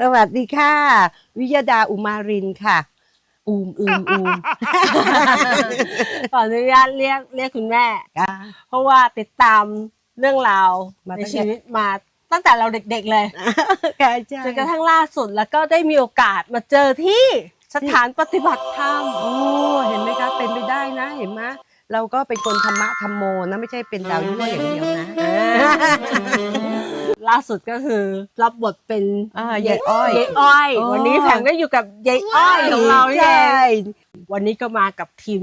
สวัสดีค่ะ วิยดาอุมารินทร์ค่ะ อูมอูมอูมขออนุญาตเรียกเรียกคุณแม่ค่ะเพราะว่าติดตามเรื่องราวมาในตั้งแต่ชีวิตมาตั้งแต่เราเด็กๆเลยค่ะใช่จนกระทั่งล่าสุดแล้วก็ได้มีโอกาสมาเจอที่สถานปฏิบัติธรรมโอ้เห็นไหมคะเป็นไปได้นะเห็นไหมเราก็เป็นคนธรรมะธรรมโมนะไม่ใช่เป็นดาวยั่วอย่างเดียวนะ ล่าสุดก็คือรับบทเป็นอ่ายายอ้อยยายอ้อย อ๋อ วันนี้แผงก็อยู่กับยายอ้อยของเราเนี่ใช่ยวันนี้ก็มากับทีม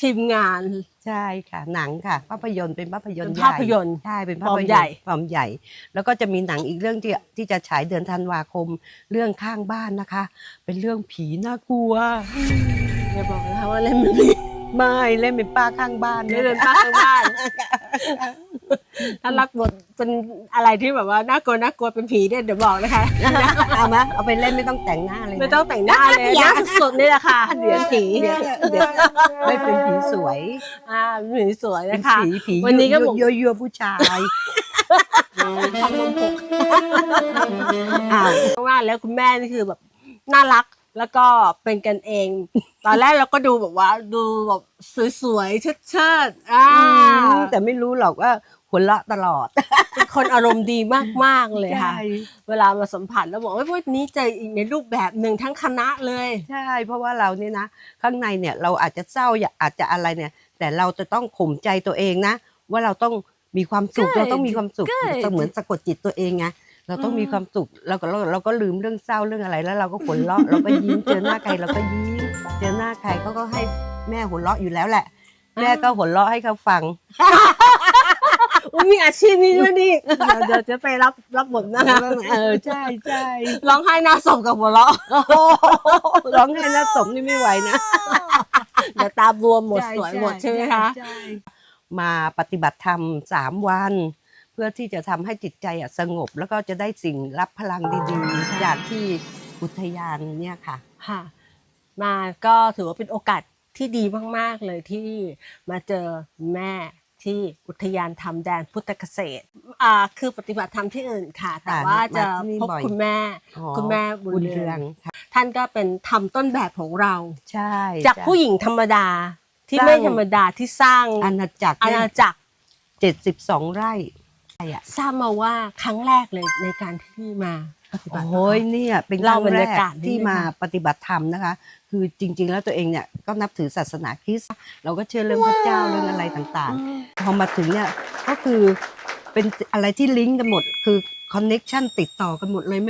ทีมงานใช่ค่ะ หนังค่ะ ภาพยนตร์เป็นภาพยนตร์เป็นใหญ่ภาพยนตร์ ใช่เป็นฟภาอพร์มยนตร์ใหญ่ ฟอร์มใหญ่ แล้วก็จะมีหนังอีกเรื่องที่ที่จะฉายเดือนธันวาคมเรื่องข้างบ้านนะคะ เป็นเรื่องผีน่ากลัว อย่าบอกนะคะว่าเล่นเป็นผีไม่เล่นเป็นป้าข้างบ้านเล่นเป็นป้าข้างบ้าน ถ้ารับบทเป็นอะไรที่แบบว่าน่ากลัวน่ากลัวเป็นผีเนี่ยเดี๋ยวบอกนะคะ เอามาเอาไปเล่นไม่ต้องแต่งหน้าเลยนะไม่ต้องแต่งหน้าเลยหน้าสดๆนี่แหละค่ะเดี๋ยวผีเดี๋ยวเดี๋ยวไม่เป็นผีสวยอ่าผีสวยเป็นนะคะผีผีวันนี้ก็บอกยั่วยั่วๆผู้ชายทำนมผกอ้าวว่าแล้วคุณแม่นี่คือแบบน่ารัก แล้วก็เป็นกันเอง ตอนแรกเราก็ดูแบบว่าดูแบบสวยๆเชิดๆอ่าแต่ไม่รู้หรอกว่าหัวเราะตลอด เป็นคนอารมณ์ดีมากๆเลยค่ะใช่เวลามาสัมผัสแล้วบอกว่าวันนี้เจออีกในรูปแบบหนึ่งทั้งคณะเลย ใช่ เพราะว่าเราเนี่ยนะ ข้างในเนี่ยเราอาจจะเศร้าอยากอาจจะอะไรเนี่ย แต่เราจะต้องข่มใจตัวเองนะ ว่าเราต้องมีความสุข Good เราต้องมีความสุข Good เหมือนสะกดจิตตัวเองไง เราต้องอืมมีความสุขเราก็เราเราก็ลืมเรื่องเศร้าเรื่องอะไรแล้วเราก็หัวเราะเราก็ยิ้มเจอหน้าใครเราก็ยิ้มเจอหน้าใครเขาก็ให้แม่หัวเราะอยู่แล้วแหละ แม่ก็หัวเราะให้เขาฟังอุ๊ยมีอาชีพนี้ด้วยนี่เดี๋ยวเดี๋ยวจะไปรับรับบทนะคะเออใช่ใช่ร้องไห้หน้าศพกับหัวเราะโอ้โหร้องไห้หน้าสมนี่ไม่ไหวนะเดี๋ยวตาบวมหมดสวยหมดใช่ไหมคะใช่มาปฏิบัติธรรมสามวัน เพื่อที่จะทำให้จิตใจอะสงบ แล้วก็จะได้สิ่งรับพลังดีๆ จากที่อุทยานเนี่ยค่ะค่ะ มาก็ถือว่าเป็นโอกาสที่ดีมากๆเลยที่มาเจอแม่ที่อุทยานธรรมแดนพุทธเกษตรอ่าคือปฏิบัติธรรมที่อื่นค่ะ แต่ค่ะว่าจะมาที่นี่พบบ่อยคุณแม่อ๋อคุณแม่บุญเรืองค่ะท่านก็เป็นทำต้นแบบของเรา ใช่ จากผู้หญิงธรรมดาที่สร้างไม่ธรรมดาที่สร้างอาณาจักรอาณาจักรเจ็ดสิบสองไร่ใช่ อะทราบมาว่าครั้งแรกเลยในการที่มาปฏิบัติธรรมโอ้ยเนี่ยเป็นคเล่ารั้งบรรแรยากกาศนิดนึงที่มาค่ะปฏิบัติธรรมนะคะ คือจริง ๆ แล้วตัวเองเนี่ยก็นับถือศาสนาคริสต์เราก็เชื่อเรื่องพระเจ้าเรื่องอะไรต่างๆ พอมาถึงเนี่ยก็คือเป็นอะไรที่ลิงก์กันหมดคือคอนเน็ชันติดต่อกันหมดเลย